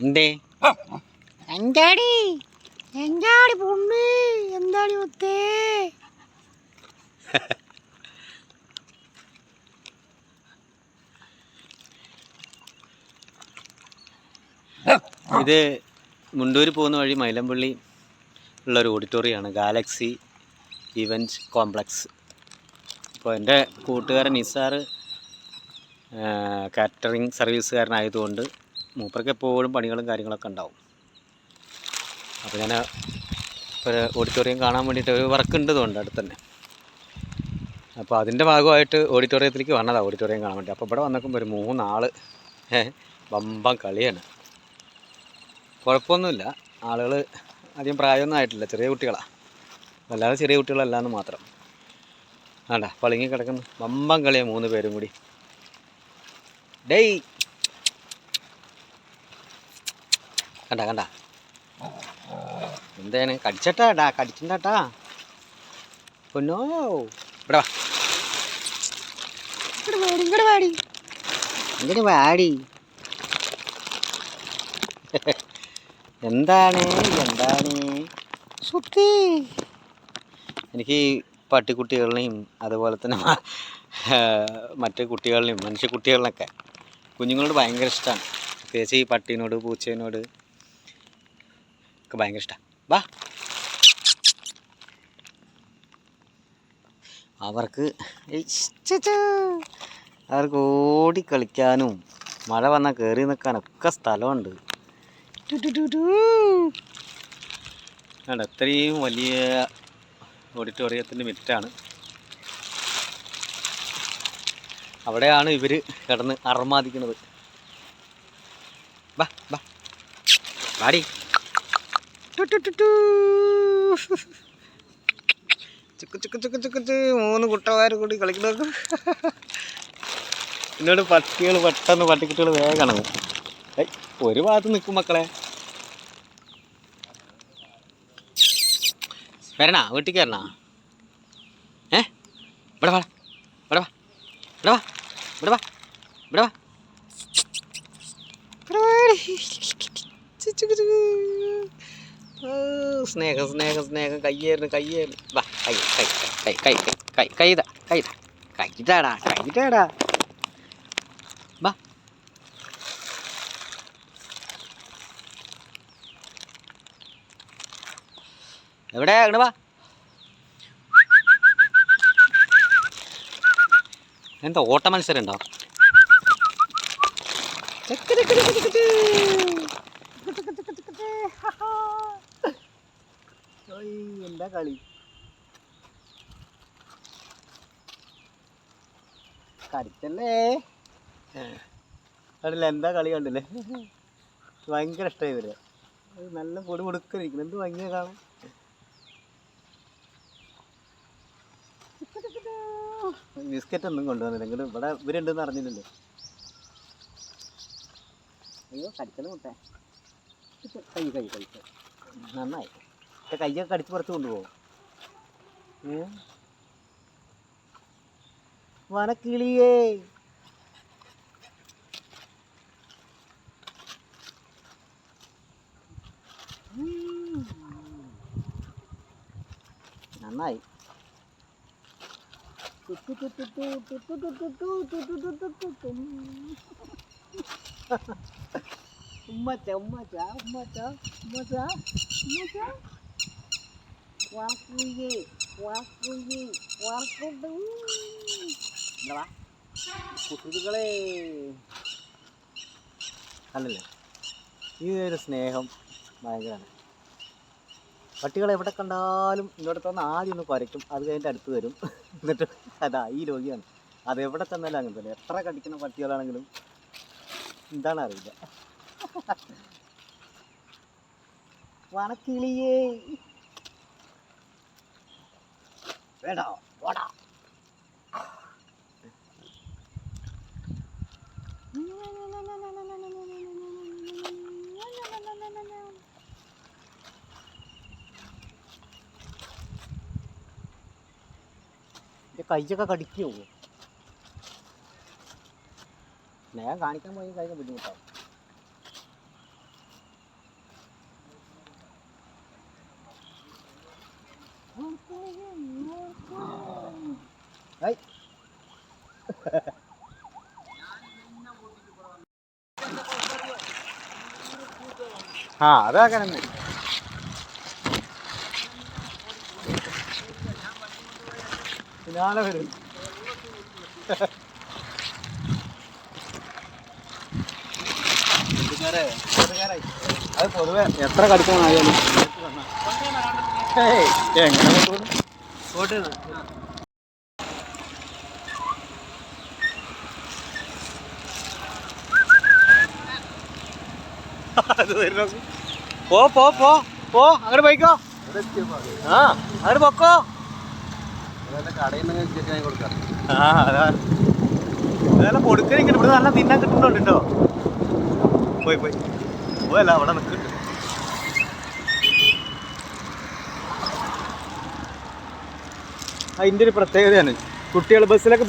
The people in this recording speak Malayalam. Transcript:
എന്തേ? എന്താടി? എന്താടി പൊണ്ണ് എന്താടി ഒത്തേ? ഇത് മുണ്ടൂർ പോകുന്ന വഴി മൈലമ്പള്ളി ഉള്ള ഒരു ഓഡിറ്റോറിയമാണ്. Galaxy event complex. അപ്പോൾ എന്റെ കൂട്ടുകാരൻ നിസാർ കാറ്ററിംഗ് സർവീസുകാരനായതുകൊണ്ട് മൂപ്പർക്ക് എപ്പോഴും പണികളും കാര്യങ്ങളൊക്കെ ഉണ്ടാവും. അപ്പോൾ ഞാൻ ഒരു ഓഡിറ്റോറിയം കാണാൻ വേണ്ടിയിട്ട് ഒരു വർക്ക് ഉണ്ട് തോന്നുന്നുണ്ട് അടുത്ത് തന്നെ. അപ്പോൾ അതിന്റെ ഭാഗമായിട്ട് ഓഡിറ്റോറിയത്തിലേക്ക് വന്നതാണ് ഓഡിറ്റോറിയം കാണാൻ വേണ്ടി. അപ്പോൾ ഇവിടെ വന്നേക്കുമ്പോൾ ഒരു മൂന്നാൾ വമ്പം കളിയാണ്. കുഴപ്പമൊന്നുമില്ല. ആളുകൾ അധികം പ്രായമൊന്നും ആയിട്ടില്ല. ചെറിയ കുട്ടികളാണ് അല്ലാതെ ചെറിയ കുട്ടികളല്ല എന്ന് മാത്രം. ആണ്ടാ പളിങ്ങി കിടക്കുന്നു. വമ്പം കളിയാണ് മൂന്ന് പേരും കൂടി. ഡേയ്! കണ്ട കണ്ട. എന്താണ്? കടിച്ചട്ടാ കടിച്ചിട്ടാ പൊന്നോ ഇവിടെ വാ. ഇങ്ങോട്ട് വാടി ഇങ്ങോട്ട് വാടി. എന്താണ് എന്താണ്? സുത്തി എനിക്ക് പട്ടിക്കുട്ടികളെയും അതുപോലെ തന്നെ മറ്റു മറ്റ് കുട്ടികളിനെയും മനുഷ്യ കുട്ടികളിനൊക്കെ കുഞ്ഞുങ്ങളോട് ഭയങ്കര ഇഷ്ടമാണ് പ്രത്യേകിച്ച് ഈ പട്ടീനോട് പൂച്ചേനോട് ഒക്കെ ഭയങ്കര ഇഷ്ടമാണ് വാ. അവർക്ക് അവർക്ക് ഓടി കളിക്കാനും മഴ വന്നാൽ കയറി നിൽക്കാനൊക്കെ സ്ഥലമുണ്ട്. അത്രയും വലിയ ഓഡിറ്റോറിയത്തിന്റെ മിറ്റാണ്. അവിടെയാണ് ഇവർ കിടന്ന് അർമാദിക്കുന്നത്. വാ. വാടി. ചുക്ക് ചുക്ക് ചുക്ക് ചുക്ക് മൂന്ന് കുട്ടന്മാർ കൂടി കളിക്കുന്നത് എന്നോട് പട്ടികൾ പെട്ടെന്ന് പട്ടിക്കുട്ടികൾ വേഗം ഇണങ്ങും. ഏയ് ഒരു ഭാഗത്ത് നിൽക്കും മക്കളെ. വരണ വീട്ടിൽ കയറണ ഏ? ഇവിടെ വാ ഇവിടെ വാ ഇവിടെ വാ ഇവിടെ വാ ഇവിടെ വാ. ഇവിടെ. സ്നേഹം സ്നേഹം സ്നേഹം. കയ്യേറുന്നു കയ്യേറുന്നു വാ കൈ കൈ കൈ കൈ കൈ കൈത കൈതാ കൈതാടാ കൈതാടാ എവിടെ? അങ്ങോട്ട് വാ. എന്താ ഓട്ട മത്സരം ഉണ്ടോ ചക്ക് ചക്ക് ചക്ക് ചക്ക് ചക്ക്. ചക്ക് ചക്ക് ചക്ക് ചക്ക് ചക്ക്. ഹാ ഹാ. എന്താ കളി? കടിച്ചല്ലേ കണ്ടില്ല? എന്താ കളി കണ്ടില്ലേ? ഭയങ്കര ഇഷ്ടമായി വരെ നല്ല പൊടി കൊടുക്കലിരിക്കുന്നു എന്ത് ഭംഗിയാ കാണാൻ. ബിസ്ക്കറ്റ് ഒന്നും കൊണ്ടുവന്നില്ല. എങ്കിലും ഇവിടെ ഇവരുണ്ടെന്ന് അറിഞ്ഞില്ലല്ലോ. അയ്യോ കടിച്ചത് മുട്ടേ? കൈ കൈ കൈ കൈ. നന്നായി. എൻ്റെ കയ്യൊക്കെ കടിച്ച് പുറത്ത് കൊണ്ടുപോകും ഏ? വനക്കിളിയേ നന്നായി ഉമ്മച്ച ഉമ്മച്ച ഉമ്മച്ച ഉമ്മച്ച ഉമ്മച്ച വാക്കുയേ വാക്കുയേ വാക്കുണ്ടു എന്താ കുട്ടികളെ അല്ലല്ലേ ഈ ഒരു സ്നേഹം ഭയങ്കരമാണ് പട്ടികളെ എവിടെ കണ്ടാലും ഇങ്ങോട്ട് തന്നെ ആദ്യം ഒന്ന് കുരയ്ക്കും അത് കഴിഞ്ഞിട്ട് അടുത്ത് വരും. എന്നിട്ട് അതാ ഈ രോഗിയാണ്. അത് എവിടെ ചെന്നാലും അങ്ങനെ തന്നെ. എത്ര കടിക്കുന്ന പട്ടികളാണെങ്കിലും എന്താണ് അറിയില്ല. വണക്കിളിയേ വേണ്ട ഓടാ എന്റെ കൈയൊക്കെ കടിക്കുമോ സ്നേഹം കാണിക്കാൻ പോയി കഴിഞ്ഞ ബുദ്ധിമുട്ടാവും ആ അതങ്ങനെ തന്നെ. പിന്നാലെ വരും. അത് പൊതുവെ എത്ര കടുപ്പമായാലും എങ്ങനെ പോ പോ പോ പോ അങ്ങോട്ട് പോയിക്കോ. ആ അങ്ങോട്ട് പൊക്കോ. ആ അതാ. ഇതെല്ലാം ഇവിടെ നല്ല തിന്നാൻ കിട്ടുന്നുണ്ട് കേട്ടോ പോയി പോയി. പോയല്ല അവിടെ നിൽക്കുന്നുണ്ട്. അതിന്റെ ഒരു പ്രത്യേകതയാണ്. കുട്ടികൾ ബസ്സിലൊക്കെ